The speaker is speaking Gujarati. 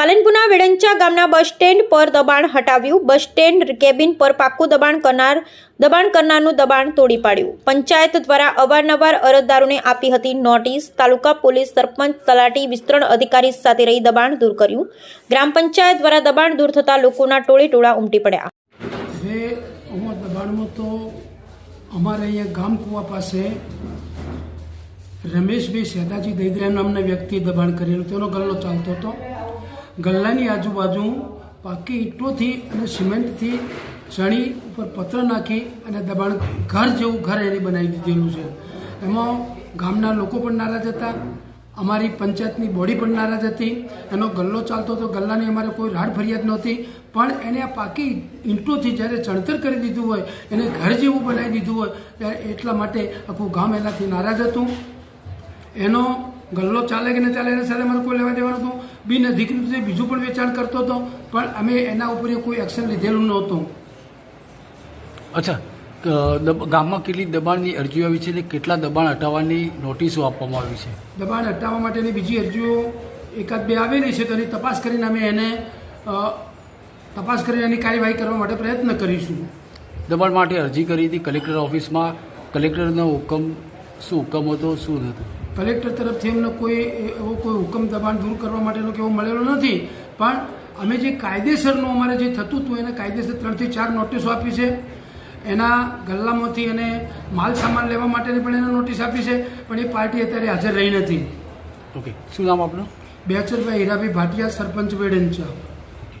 પાલનપુરના વેડંચા ગામના બસ સ્ટેન્ડ પર દબાણ હટાવ્યું. બસ સ્ટેન્ડ કેબિન પર પાકું દબાણ કરનાર, દબાણ કરનારનું દબાણ તોડી પાડ્યું. પંચાયત દ્વારા અવારનવાર અરજદારોને આપી હતી નોટિસ. તાલુકા પોલીસ સરપંચ, તલાટી વિસ્તરણ અધિકારી સાથે રહી દબાણ દૂર કર્યું. ગ્રામ પંચાયત દ્વારા દબાણ દૂર થતાં લોકોના ટોળે ટોળા ઉમટી પડ્યા. પાસે રમેશભાઈ સેદાજી દૈદરા નામના વ્યક્તિએ દબાણ કરેલું. તેનો ગલ્લો ચાલતો હતો. ગલ્લાની આજુબાજુ પાકી ઈંટોથી અને સિમેન્ટથી ચણી ઉપર પત્ર નાખી અને દબાણ ઘર જેવું ઘર એને બનાવી દીધેલું છે. એમાં ગામના લોકો પણ નારાજ હતા. અમારી પંચાયતની બોડી પણ નારાજ હતી. એનો ગલ્લો ચાલતો હતો ગલ્લાની અમારે કોઈ રાડ ફરિયાદ નહોતી. પણ એને આ પાકી ઈંટોથી જ્યારે ચણતર કરી દીધું હોય, એને ઘર જેવું બનાવી દીધું હોય, ત્યારે એટલા માટે આખું ગામ એનાથી નારાજ હતું. એનો ગલ્લો ચાલે કે ન ચાલે એના સાથે મારે કોઈ લેવા દેવાનું હતું? બિન અધિકૃત બીજું પણ વેચાણ કરતો હતો પણ અમે એના ઉપર કોઈ એક્શન લીધેલું નહોતું. અચ્છા ગામમાં કેટલી દબાણની અરજીઓ આવી છે અને કેટલા દબાણ હટાવવાની નોટિસો આપવામાં આવી છે? દબાણ હટાવવા માટેની બીજી અરજીઓ એકાદ બે આવેલી છે તો એની તપાસ કરીને અમે એને તપાસ કરીને એની કાર્યવાહી કરવા માટે પ્રયત્ન કરીશું. દબાણ માટે અરજી કરી હતી કલેક્ટર ઓફિસમાં. કલેક્ટરનો હુકમ શું? હુકમ હતો શું નહોતો કલેક્ટર તરફથી એમનો કોઈ એવો કોઈ હુકમ દબાણ દૂર કરવા માટેનો કે એવો મળેલો નથી. પણ અમે જે કાયદેસરનું અમારે જે થતું હતું એને કાયદેસર ત્રણથી ચાર નોટિસો આપી છે. એના ગલ્લામાંથી એને માલ સામાન લેવા માટેની પણ એને નોટિસ આપી છે પણ એ પાર્ટી અત્યારે હાજર રહી નથી. ઓકે. શું નામ આપનું? બેચરભાઈ હીરાભાઈ ભાટિયા સરપંચ વેડંચા